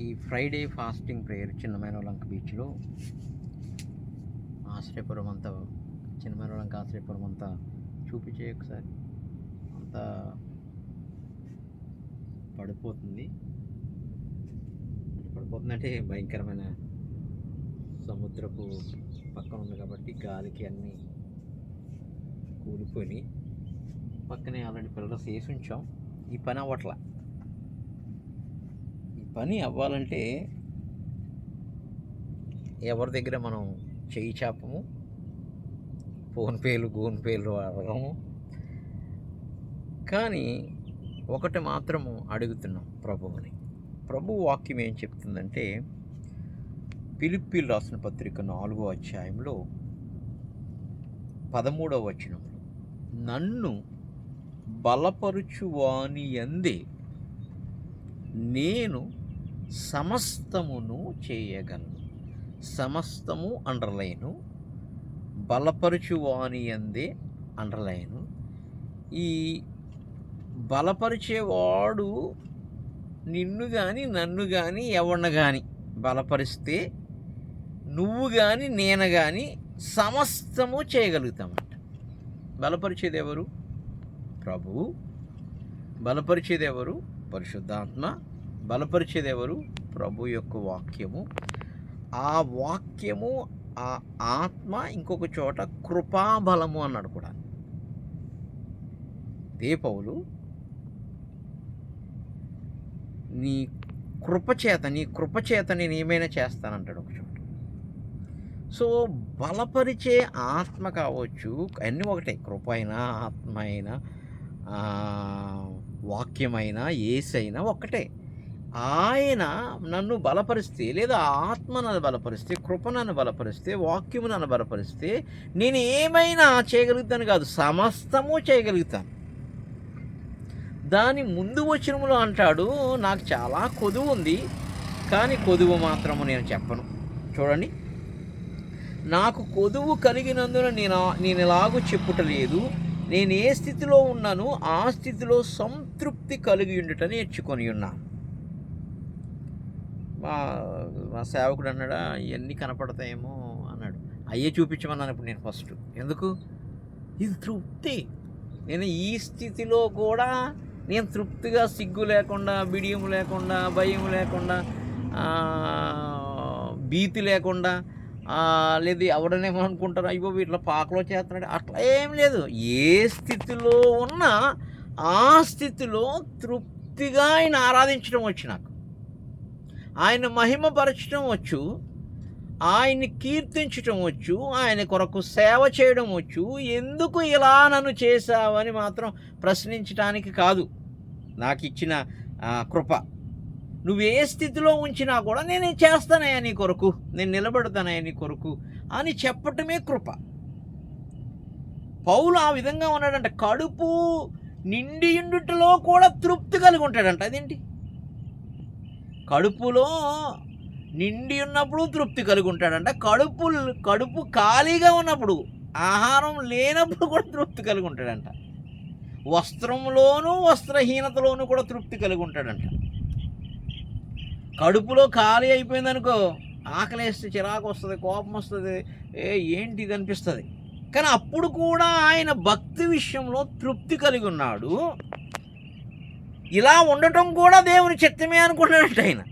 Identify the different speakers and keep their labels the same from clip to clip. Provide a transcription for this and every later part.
Speaker 1: ఈ Friday fasting prayer చిన్నమైనలంక బీచ్లో ఆశ్రయపురం అంతా చిన్నమైనలంక ఆశ్రయపురం అంతా చూపించే ఒకసారి. అంతా పడిపోతుంది. పడిపోతుందంటే భయంకరమైన సముద్రపు పక్కన ఉంది కాబట్టి గాలికి అన్నీ కూలిపోయి పక్కనే ఆల్రెడీ పిల్లలు వేసి ఉంచాం ఈ పని అవ్వట్లా. పని అవ్వాలంటే ఎవరి దగ్గర మనం చేయి చాపము ఫోన్పేలు గూన్పేలు అడగము. కానీ ఒకటి మాత్రము అడుగుతున్నాం ప్రభువుని. ప్రభు వాక్యం ఏం చెప్తుందంటే పిలిపిల్ రాసిన పత్రిక నాలుగో అధ్యాయంలో పదమూడవ వచనంలో నన్ను బలపరుచువాని అందే నేను సమస్తమును చేయగలను. సమస్తము అండర్లైను. బలపరుచువాని అందే అండర్లైను. ఈ బలపరిచేవాడు నిన్ను కానీ నన్ను కానీ ఎవరిని కానీ బలపరిస్తే నువ్వు కానీ నేను కానీ సమస్తము చేయగలుగుతామంట. బలపరిచేది ఎవరు ప్రభు. బలపరిచేది ఎవరు పరిశుద్ధాత్మ. బలపరిచేది ఎవరు ప్రభు యొక్క వాక్యము. ఆ వాక్యము ఆ ఆత్మ ఇంకొక చోట కృపాబలము అన్నాడు కూడా. దే నీ కృపచేత నీ కృపచేత నేను ఏమైనా చేస్తానంటాడు ఒక చోట. సో బలపరిచే ఆత్మ కావచ్చు అన్నీ ఒకటే. కృప అయినా ఆత్మ అయినా వాక్యమైనా ఏసైనా ఒక్కటే. ఆయన నన్ను బలపరిస్తే లేదా ఆత్మ నన్ను బలపరిస్తే కృప నన్ను బలపరిస్తే వాక్యము నన్ను బలపరిస్తే నేను ఏమైనా చేయగలుగుతాను కాదు సమస్తము చేయగలుగుతాను. దాని ముందు వచనములో అంటాడు నాకు చాలా కొదువు ఉంది కానీ కొదువు మాత్రము నేను చెప్పను. చూడండి. నాకు కొదువు కలిగినందున నేను నేను ఎలాగూ చెప్పుటలేదు. నేను ఏ స్థితిలో ఉన్నానో ఆ స్థితిలో సంతృప్తి కలిగి ఉండుట నేర్చుకొని ఉన్నాను. మా మా సేవకుడు అన్నాడా ఇవన్నీ కనపడతాయేమో అన్నాడు. అయ్యే చూపించమన్నాను ఇప్పుడు నేను ఫస్ట్. ఎందుకు? ఇది తృప్తి. నేను ఈ స్థితిలో కూడా నేను తృప్తిగా సిగ్గు లేకుండా బిడియం లేకుండా భయం లేకుండా భీతి లేకుండా లేదు ఎవడనేమో అనుకుంటారు అయ్యో వీటిలో పాకలో చేస్తున్నాడు. అట్లా ఏం లేదు. ఏ స్థితిలో ఉన్నా ఆ స్థితిలో తృప్తిగా ఆయన ఆరాధించడం వచ్చి నాకు ఆయన మహిమపరచడం వచ్చు ఆయన్ని కీర్తించటం వచ్చు ఆయన కొరకు సేవ చేయడం వచ్చు. ఎందుకు ఇలా నన్ను చేశావని మాత్రం ప్రశ్నించడానికి కాదు. నాకు ఇచ్చిన కృప. నువ్వు ఏ స్థితిలో ఉంచినా కూడా నేను చేస్తానయ్యా నీ కొరకు. నేను నిలబడతానయ్యా నీ కొరకు అని చెప్పటమే కృప. పౌలు ఆ విధంగా ఉన్నాడంట. కడుపు నిండి ఇండుటలో కూడా తృప్తి కలిగి ఉంటాడంట. అదేంటి? కడుపులో నిండి ఉన్నప్పుడు తృప్తి కలిగి ఉంటాడంట కడుపు కడుపు ఖాళీగా ఉన్నప్పుడు ఆహారం లేనప్పుడు కూడా తృప్తి కలిగి ఉంటాడంట వస్త్రంలోనూ వస్త్రహీనతలోనూ కూడా తృప్తి కలిగి ఉంటాడంట కడుపులో ఖాళీ అయిపోయిందనుకో ఆకలేస్తే చిరాకు వస్తుంది కోపం వస్తుంది ఏ ఏంటి ఇది అనిపిస్తుంది. కానీ అప్పుడు కూడా ఆయన భక్తి విషయంలో తృప్తి కలిగి ఉన్నాడు. ఇలా ఉండటం కూడా దేవుని చిత్తమే అనుకున్నాడంట ఆయన.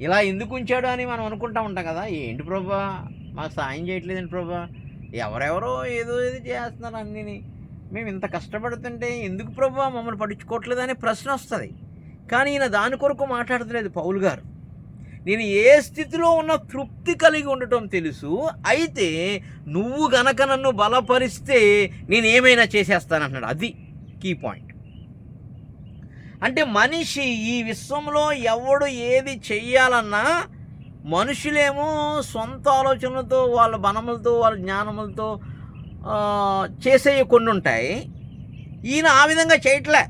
Speaker 1: ఇలా ఎందుకు ఉంచాడు అని మనం అనుకుంటా ఉంటాం కదా. ఏంటి ప్రభా? మాకు సాయం చేయట్లేదండి ప్రభా. ఎవరెవరో ఏదో ఏది చేస్తున్నారు అన్నీ మేము ఇంత కష్టపడుతుంటే ఎందుకు ప్రభా మమ్మల్ని పట్టించుకోవట్లేదు అనే ప్రశ్న వస్తుంది. కానీ ఈయన దాని కొరకు మాట్లాడతలేదు పౌలు గారు. నేను ఏ స్థితిలో ఉన్న తృప్తి కలిగి ఉండటం తెలుసు. అయితే నువ్వు గనక నన్ను బలపరిస్తే నేను ఏమైనా చేసేస్తానంటున్నాడు. అది కీ పాయింట్. అంటే మనిషి ఈ విశ్వంలో ఎవడు ఏది చెయ్యాలన్నా మనుషులేమో సొంత ఆలోచనలతో వాళ్ళ బలములతో వాళ్ళ జ్ఞానములతో ఆ, చేసేవి కొన్ని ఉంటాయి. ఈయన ఆ విధంగా చేయట్లే.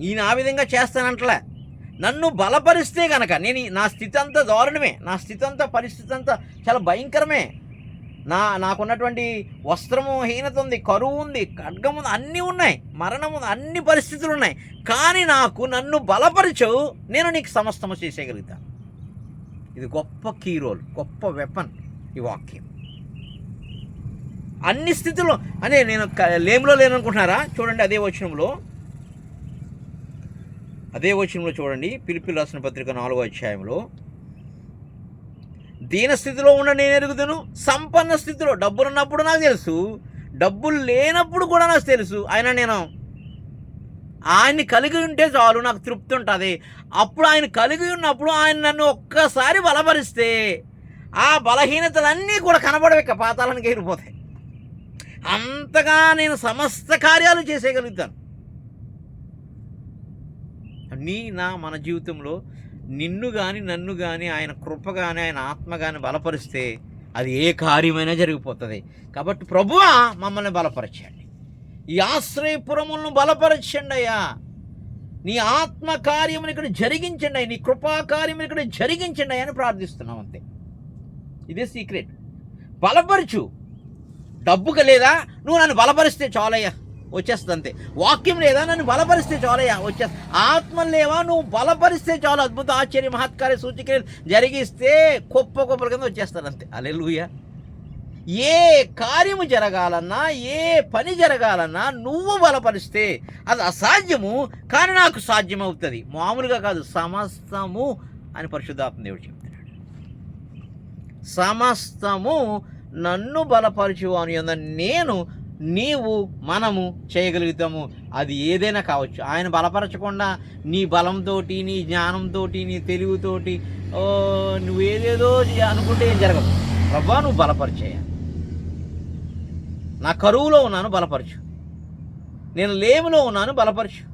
Speaker 1: ఈయన ఆ విధంగా చేస్తానంటలే. నన్ను బలపరిస్తే కనుక నేను నా స్థితి అంతా దారుణమే. నా స్థితి అంతా పరిస్థితి అంతా చాలా భయంకరమే. నా నాకున్నటువంటి వస్త్రము హీనత ఉంది కరువు ఉంది ఖడ్గం ఉంది అన్నీ ఉన్నాయి. మరణం ఉంది అన్ని పరిస్థితులు ఉన్నాయి కానీ నాకు నన్ను బలపరచవు నేను నీకు సమస్తము చేసేయగలుగుతాను ఇది గొప్ప కీ రోల్ గొప్ప వెపన్ ఈ వాక్యం. అన్ని స్థితుల్లో అదే నేను లేములో లేననుకుంటున్నారా? చూడండి అదే వచనంలో అదే వచనంలో చూడండి పిలిపి రాసిన పత్రిక నాలుగో అధ్యాయంలో దీన స్థితిలో ఉన్న నేను ఎరుగుదును సంపన్న స్థితిలో డబ్బులు ఉన్నప్పుడు నాకు తెలుసు డబ్బులు లేనప్పుడు కూడా నాకు తెలుసు. అయినా నేను ఆయన్ని కలిగి ఉంటే చాలు నాకు తృప్తి ఉంటుంది. అప్పుడు ఆయన కలిగి ఉన్నప్పుడు ఆయన నన్ను ఒక్కసారి బలపరిస్తే ఆ బలహీనతలన్నీ కూడా కనబడవు ఇక పాతాలను ఎగిరిపోతాయి. అంతగా నేను సమస్త కార్యాలు చేసేయగలుగుతాను. నీ నా మన జీవితంలో నిన్ను కానీ నన్ను కానీ ఆయన కృప కానీ ఆయన ఆత్మ కానీ బలపరిస్తే అది ఏ కార్యమైనా జరిగిపోతుంది. కాబట్టి ప్రభువా మమ్మల్ని బలపరచండి. ఈ ఆశ్రయపురములను బలపరచండి అయ్యా. నీ ఆత్మ కార్యమును ఇక్కడ జరిగించండి నీ కృపా కార్యమును ఇక్కడ జరిగించండి అని ప్రార్థిస్తున్నాం అంతే. ఇదే సీక్రెట్. బలపరచు. డబ్బుకి లేదా? నువ్వు నన్ను బలపరిస్తే చాలయ్యా. వచ్చేస్తుంది అంతే వాక్యం లేదా? నన్ను బలపరిస్తే చాలయ్యా వచ్చేస్తా. ఆత్మ లేవా? నువ్వు బలపరిస్తే చాలు. అద్భుత ఆశ్చర్య మహత్కార్య సూచికలు జరిగిస్తే గొప్ప గొప్పల కింద వచ్చేస్తారు అంతే అలెలుయ ఏ కార్యము జరగాలన్నా ఏ పని జరగాలన్నా నువ్వు బలపరిస్తే అది అసాధ్యము కానీ నాకు సాధ్యమవుతుంది. మామూలుగా కాదు సమస్తము అని పరిశుద్ధాత్మ దేవుడు చెప్తున్నాడు. సమస్తము నన్ను బలపరచు అని నేను నీవు మనము చేయగలుగుతాము. అది ఏదైనా కావచ్చు. ఆయన బలపరచకుండా నీ బలంతో నీ జ్ఞానంతో నీ తెలివితోటి ఓ, నువ్వేదేదో అనుకుంటే ఏం జరగదు. ప్రభా నువ్వు బలపరిచేయ. నా కరువులో ఉన్నాను బలపరచు. నేను లేమిలో ఉన్నాను బలపరచు.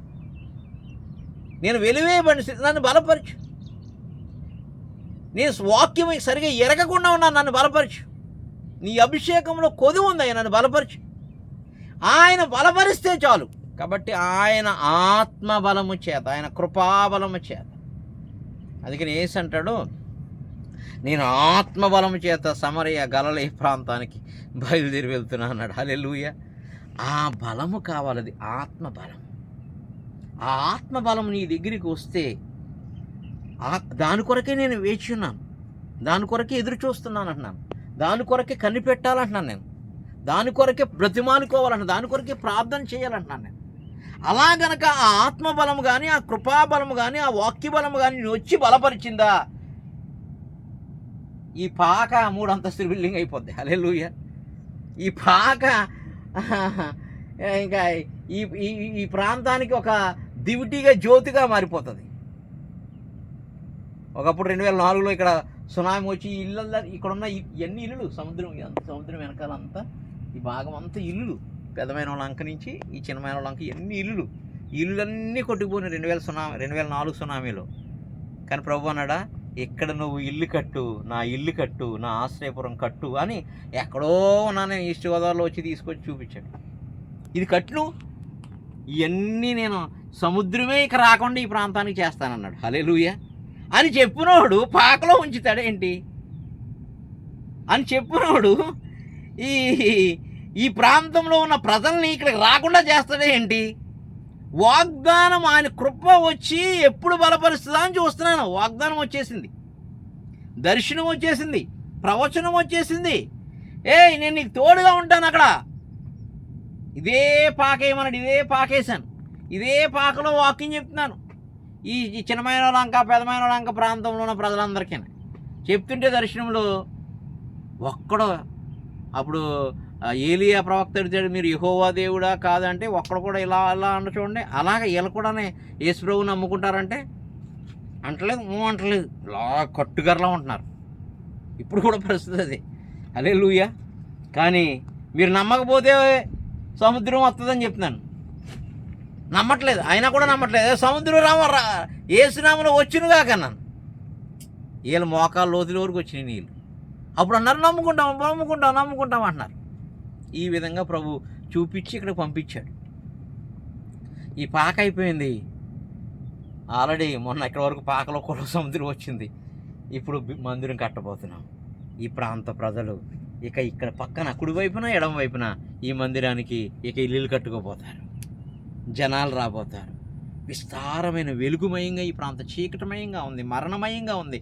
Speaker 1: నేను వెలివేయబడిన స్థితి నన్ను బలపరచు. నేను వాక్యం సరిగా ఎరగకుండా ఉన్నాను నన్ను బలపరచు. నీ అభిషేకంలో కొది ఉందయ్యా నన్ను బలపరచు. ఆయన బలపరిస్తే చాలు. కాబట్టి ఆయన ఆత్మ బలము చేత ఆయన కృపాబలము చేత. అందుకని ఏసు అంటాడు నేను ఆత్మబలము చేత సమరయ ఈ ప్రాంతానికి బయలుదేరి వెళ్తున్నా అన్నాడు. హలెలుయ ఆ బలము కావాలది ఆత్మబలం. ఆ ఆత్మబలం నీ దగ్గరికి వస్తే దాని కొరకే నేను వేచి ఉన్నాను. దాని కొరకే ఎదురు చూస్తున్నాను అంటున్నాను. దాని కొరకే కనిపెట్టాలంటున్నాను నేను. దాని కొరకే బ్రతిమానుకోవాలంటున్నాను దాని కొరకే ప్రార్థన చేయాలంటున్నాను నేను. అలా గనక ఆ ఆత్మబలం కానీ ఆ కృపాబలం కానీ ఆ వాక్య బలం కానీ నేను వచ్చి బలపరిచిందా? ఈ పాక మూడు అంతస్తుల బిల్డింగ్ అయిపోద్ది. అలే లూయ ఈ పాక ఇంకా ఈ ఈ ఈ ప్రాంతానికి ఒక దివిటీగా జ్యోతిగా మారిపోతుంది. ఒకప్పుడు రెండు వేల నాలుగులో ఇక్కడ సునామీ వచ్చి ఈ ఇళ్ళల్లో ఇక్కడ ఉన్న ఎన్ని ఇల్లులు? సముద్రం సముద్రం వెనకాల అంతా. ఈ భాగం అంతా ఇల్లులు. పెద్దమైన లంక నుంచి ఈ చిన్నమైన లంక ఎన్ని ఇల్లులు. ఇల్లులన్నీ కొట్టుకుపోయినాయి రెండు వేల సునామీ రెండు వేల నాలుగు సునామీలో. కానీ ప్రభు అన్నాడా ఇక్కడ నువ్వు ఇల్లు కట్టు నా ఇల్లు కట్టు నా ఆశ్రయపురం కట్టు అని ఎక్కడో ఉన్నాను ఈస్ట్ గోదావరిలో వచ్చి తీసుకొచ్చి చూపించాడు. ఇది కట్లు ఇవన్నీ నేను సముద్రమే ఇక రాకుండా ఈ ప్రాంతానికి చేస్తానన్నాడు. హలే అని చెప్పినోడు పాకలో ఉంచుతాడేంటి? అని చెప్పినోడు ఈ ఈ ప్రాంతంలో ఉన్న ప్రజల్ని ఇక్కడికి రాకుండా చేస్తాడే ఏంటి? వాగ్దానం ఆయన కృప వచ్చి ఎప్పుడు బలపరుస్తుందా అని చూస్తున్నాను. వాగ్దానం వచ్చేసింది. దర్శనం వచ్చేసింది. ప్రవచనం వచ్చేసింది. ఏయ్ నేను నీకు తోడుగా ఉంటాను అక్కడ. ఇదే పాకేయమన్నాడు ఇదే పాకేశాను. ఇదే పాకలో వాకింగ్ చెప్తున్నాను. ఈ ఈ చిన్నమైన లంక పెదమైన లంక ప్రాంతంలో ఉన్న ప్రజలందరికీ చెప్తుంటే దర్శనంలో ఒక్కడో అప్పుడు ఏలియా ప్రవక్త అడిగాడు మీరు యహోవా దేవుడా కాదంటే ఒక్కడు కూడా ఇలా అలా అన్న చూడండి. అలాగే వీళ్ళు కూడానే యేసు ప్రభుని నమ్ముకుంటారంటే అంటలేదు మూ అంటలేదు. ఇలా కట్టుగరలా ఉంటున్నారు. ఇప్పుడు కూడా పరిస్థితి అది. అదే లూయా కానీ మీరు నమ్మకపోతే సముద్రం వస్తుందని చెప్తున్నాను. నమ్మట్లేదు. అయినా కూడా నమ్మట్లేదు. సముద్రం రామ రా ఏసునామలో వచ్చినగా కన్నాను వీళ్ళ మోకాలు లోతుల వరకు వచ్చినాయి నీళ్ళు. అప్పుడు అన్నారు నమ్ముకుంటాం నమ్ముకుంటాం నమ్ముకుంటాం అంటున్నారు. ఈ విధంగా ప్రభు చూపించి ఇక్కడ పంపించాడు. ఈ పాక అయిపోయింది. ఆల్రెడీ మొన్న ఇక్కడ వరకు పాకలో కుల సముద్రం వచ్చింది. ఇప్పుడు మందిరం కట్టబోతున్నాం. ఈ ప్రాంత ప్రజలు ఇక ఇక్కడ పక్కన కుడివైపున ఎడమ వైపున ఈ మందిరానికి ఇక ఇల్లులు కట్టుకోపోతారు జనాలు రాబోతారు. విస్తారమైన వెలుగుమయంగా ఈ ప్రాంతం చీకటమయంగా ఉంది మరణమయంగా ఉంది.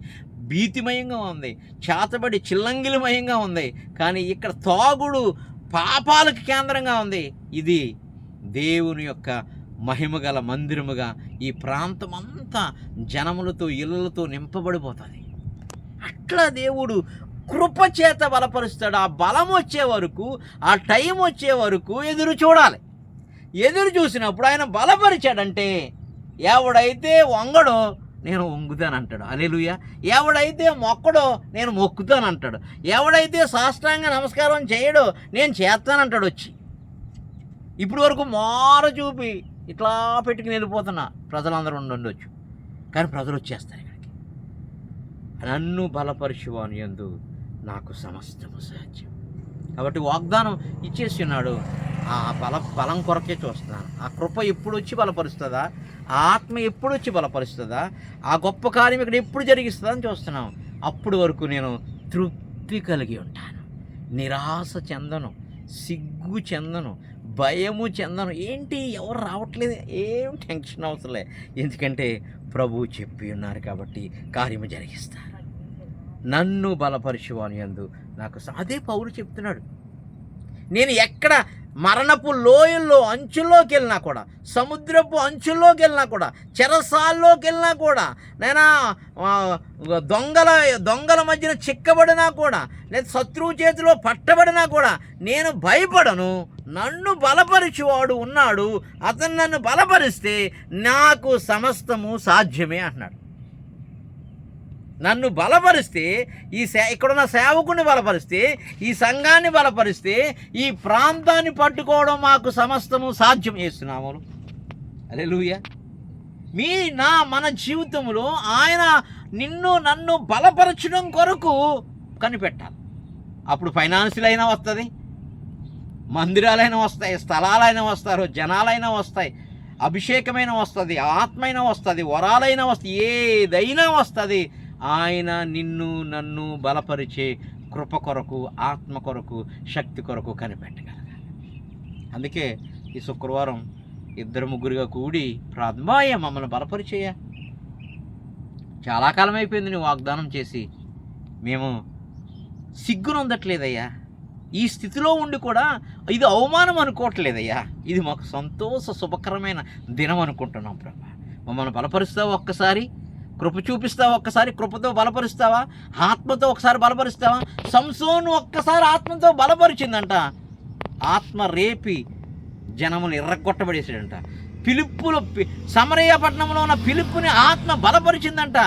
Speaker 1: భీతిమయంగా ఉంది. చేతబడి చిల్లంగిలిమయంగా ఉంది. కానీ ఇక్కడ తాగుడు పాపాలకు కేంద్రంగా ఉంది. ఇది దేవుని యొక్క మహిమగల మందిరముగా ఈ ప్రాంతం అంతా జనములతో ఇళ్ళతో నింపబడిపోతుంది. అట్లా దేవుడు కృప చేత బలపరుస్తాడు. ఆ బలం వచ్చే వరకు ఆ టైం వచ్చే వరకు ఎదురు చూడాలి. ఎదురు చూసినప్పుడు ఆయన బలపరిచాడంటే ఎవడైతే వంగడో నేను వంగుతాను అంటాడు అలెలుయ ఎవడైతే మొక్కడో నేను మొక్కుతాను అంటాడు ఎవడైతే సాష్టాంగ నమస్కారం చేయడో నేను చేస్తానంటాడు వచ్చి. ఇప్పటి వరకు మార చూపి ఇట్లా పెట్టుకుని వెళ్ళిపోతున్నా ప్రజలందరూ ఉండొచ్చు. కానీ ప్రజలు వచ్చేస్తారు ఇక్కడికి. నన్ను బలపరిచువాను ఎందు నాకు సమస్తము సాధ్యం. కాబట్టి వాగ్దానం ఇచ్చేసినాడు ఆ బల బలం కొరకే చూస్తున్నాను. ఆ కృప ఎప్పుడు వచ్చి బలపరుస్తుందా? ఆ ఆత్మ ఎప్పుడు వచ్చి బలపరుస్తుందా? ఆ గొప్ప కార్యం ఇక్కడ ఎప్పుడు జరిగిస్తుందా అని చూస్తున్నాం. అప్పుడు వరకు నేను తృప్తి కలిగి ఉంటాను. నిరాశ చెందను సిగ్గు చెందను భయము చెందను. ఏంటి? ఎవరు రావట్లేదు? ఏం టెన్షన్ అవసరంలే ఎందుకంటే ప్రభువు చెప్పి ఉన్నారు కాబట్టి కార్యము జరిగిస్తారు. నన్ను బలపరిచువాను ఎందు నాకు అదే పౌరు చెప్తున్నాడు. నేను ఎక్కడ మరణపు లోయల్లో అంచుల్లోకి వెళ్ళినా కూడా సముద్రపు అంచుల్లోకి వెళ్ళినా కూడా చెరసాల్లోకి వెళ్ళినా కూడా నేను దొంగల దొంగల మధ్యన చిక్కబడినా కూడా లేదా శత్రువు చేతిలో పట్టబడినా కూడా నేను భయపడను. నన్ను బలపరిచేవాడు ఉన్నాడు. అతను నన్ను బలపరిస్తే నాకు సమస్తము సాధ్యమే అంటున్నాడు. నన్ను బలపరిస్తే ఈ సే ఇక్కడున్న సేవకుని బలపరిస్తే ఈ సంఘాన్ని బలపరిస్తే ఈ ప్రాంతాన్ని పట్టుకోవడం మాకు సమస్తము సాధ్యం చేస్తున్నాము. అరే మీ నా మన జీవితంలో ఆయన నిన్ను నన్ను బలపరచడం కొరకు కనిపెట్టాలి. అప్పుడు ఫైనాన్షియల్ అయినా వస్తుంది. మందిరాలైనా వస్తాయి స్థలాలైనా వస్తారు జనాలైనా వస్తాయి అభిషేకమైన వస్తుంది ఆత్మైనా వస్తుంది వరాలైనా వస్తుంది ఏదైనా వస్తుంది. ఆయన నిన్ను నన్ను బలపరిచే కృప కొరకు ఆత్మ కొరకు శక్తి కొరకు కనిపెట్టగలగాలి. అందుకే ఈ శుక్రవారం ఇద్దరు ముగ్గురుగా కూడి ప్రార్థమాయ మమ్మల్ని బలపరిచేయ చాలా కాలం అయిపోయింది నువ్వు వాగ్దానం చేసి. మేము సిగ్గునొందట్లేదయ్యా. ఈ స్థితిలో ఉండి కూడా ఇది అవమానం అనుకోవట్లేదయ్యా. ఇది మాకు సంతోష శుభకరమైన దినం అనుకుంటున్నాం ప్రభా. మమ్మల్ని బలపరుస్తావు ఒక్కసారి? కృప చూపిస్తావా? ఒక్కసారి కృపతో బలపరుస్తావా? ఆత్మతో ఒకసారి బలపరుస్తావా? సంసోను ఒక్కసారి ఆత్మతో బలపరిచిందంట. ఆత్మ రేపి జనములు ఎర్రగొట్టబడేసాడంట పిలుపులో సమరయ్య పట్టణంలో ఉన్న పిలుపుని ఆత్మ బలపరిచిందంట.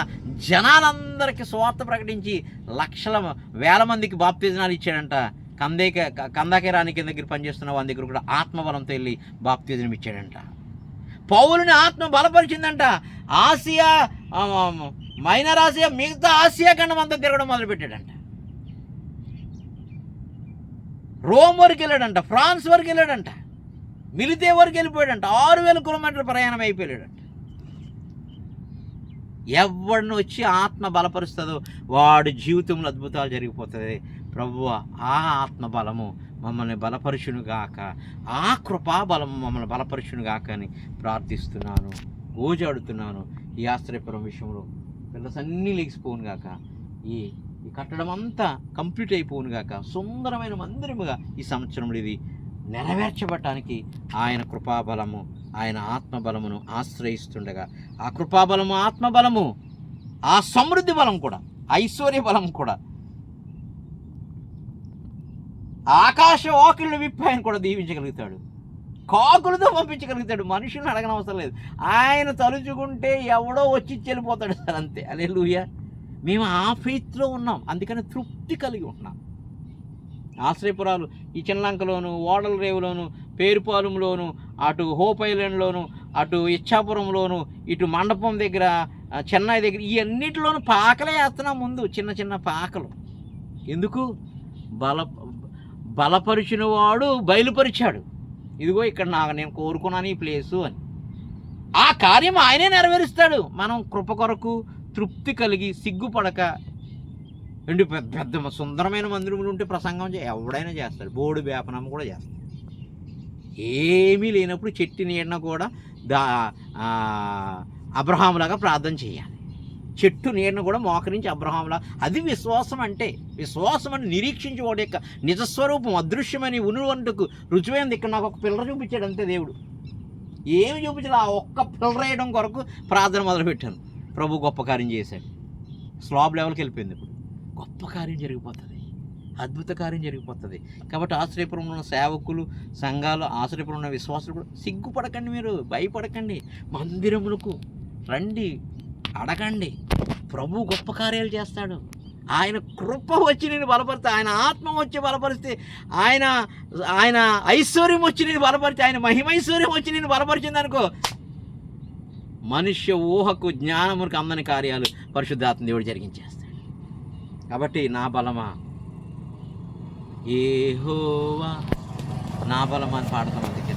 Speaker 1: జనాలందరికీ స్వార్థ ప్రకటించి లక్షల వేల మందికి బాప్తిజనాలు ఇచ్చాడంట. కందేక కందాకే రాని కింద దగ్గర పనిచేస్తున్న వాళ్ళ దగ్గర కూడా ఆత్మబలంతో వెళ్ళి బాప్తిజనం ఇచ్చాడంట. పౌలుని ఆత్మ బలపరిచిందంట. ఆసియా మైనర్ ఆసియా మిగతా ఆసియా ఖండం అంతా తిరగడం మొదలుపెట్టాడంట. రోమ్ వరకు వెళ్ళాడంట ఫ్రాన్స్ వరకు వెళ్ళాడంట మిలితే వరకు వెళ్ళిపోయాడంట ఆరు వేల కిలోమీటర్ ప్రయాణం అయిపోయాడంట. ఎవడిని వచ్చి ఆత్మ బలపరుస్తుందో వాడు జీవితంలో అద్భుతాలు జరిగిపోతుంది ప్రభువ ఆ ఆత్మ బలము మమ్మల్ని బలపరుచును గాక ఆ కృపా బలము మమ్మల్ని బలపరుచును గాక అని ప్రార్థిస్తున్నాను. గోజాడుతున్నాను ఈ ఆశ్రయపురం విషయంలో. పిల్లస్ అన్నీ లేచిపోను గాక. ఈ ఈ కట్టడం అంతా కంప్లీట్ అయిపోను గాక. సుందరమైన మందిరముగా ఈ సంవత్సరంలో ఇది నెరవేర్చబడటానికి ఆయన కృపాబలము ఆయన ఆత్మబలమును ఆశ్రయిస్తుండగా. ఆ కృపాబలము ఆత్మబలము ఆ సమృద్ధి బలం కూడా ఐశ్వర్య బలం కూడా. ఆకాశ వాకిళ్ళు విప్పి ఆయన కూడా దీవించగలుగుతాడు. కాకులతో పంపించగలుగుతాడు. మనుషులను అడగనవసరం లేదు. ఆయన తలుచుకుంటే ఎవడో వచ్చి చెల్లిపోతాడు సార్ అంతే. అలే మేము ఆ ఫెయిత్లో ఉన్నాం. అందుకని తృప్తి కలిగి ఉన్నాం ఆశ్రయపురాలు ఈ చిన్నలంకలోను ఓడల రేవులోను పేరుపాలెంలోను అటు హోప్ ఐలాండ్లోను అటు ఇచ్చాపురంలోను ఇటు మండపం దగ్గర చెన్నై దగ్గర ఇవన్నిటిలోనూ పాకలే వేస్తున్నాం ముందు. చిన్న చిన్న పాకలు. ఎందుకు? బల బలపరిచిన వాడు బయలుపరిచాడు. ఇదిగో ఇక్కడ నాకు నేను కోరుకున్నాను ఈ ప్లేసు అని. ఆ కార్యం ఆయనే నెరవేరుస్తాడు. మనం కృప కొరకు తృప్తి కలిగి సిగ్గుపడక రెండు పెద్ద పెద్ద సుందరమైన మందిరములు ఉంటే ప్రసంగం ఎవడైనా చేస్తాడు. బోడి వేపనం కూడా చేస్తాడు. ఏమీ లేనప్పుడు చెట్టు నీడన కూడా దా ఆ, అబ్రహాములాగా ప్రార్థన చేయాలి. చెట్టు నీడన కూడా మోకరించి అబ్రహాంలా అది విశ్వాసం అంటే విశ్వాసం అని నిరీక్షించి వాడి యొక్క నిజస్వరూపం అదృశ్యమని ఉనువంటుకు రుచివైంది ఇక్కడ నాకు ఒక పిల్లర చూపించాడు అంతే దేవుడు. ఏమి చూపించాడు ఆ ఒక్క పిల్లర వేయడం కొరకు ప్రార్థన మొదలుపెట్టాను. ప్రభు గొప్ప కార్యం చేశాడు. స్లాబ్ లెవెల్కి వెళ్ళిపోయింది ఇప్పుడు. గొప్ప కార్యం జరిగిపోతుంది. అద్భుత కార్యం జరిగిపోతుంది. కాబట్టి ఆశ్రయపురంలో ఉన్న సేవకులు సంఘాలు ఆశ్రయపురం ఉన్న విశ్వాసులు కూడా సిగ్గుపడకండి మీరు భయపడకండి. మందిరములకు రండి. అడగండి. ప్రభు గొప్ప కార్యాలు చేస్తాడు. ఆయన కృప వచ్చి నేను బలపరిస్తే ఆయన ఆత్మ వచ్చి బలపరిస్తే ఆయన ఆయన ఐశ్వర్యం వచ్చి నేను బలపరిస్తే ఆయన మహిమైశ్వర్యం వచ్చి నేను బలపరిచింది అనుకో. మనుష్య ఊహకు జ్ఞానములకు అందని కార్యాలు పరిశుద్ధాత్మ దేవుడు జరిగించేస్తాడు. కాబట్టి నా బలమా? ఏహోవా. నా బలమా అని పాడతాం అందుకే.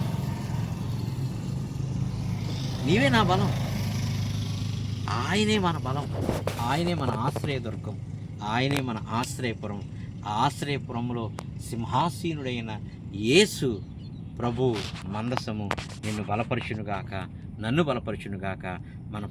Speaker 1: నీవే నా బలం. ఆయనే మన బలం. ఆయనే మన ఆశ్రయదుర్గం. ఆయనే మన ఆశ్రయపురం. ఆ ఆశ్రయపురంలో సింహాసీనుడైన యేసు ప్రభు మందసము నిన్ను బలపరుచునుగాక నన్ను బలపరుచునుగాక మన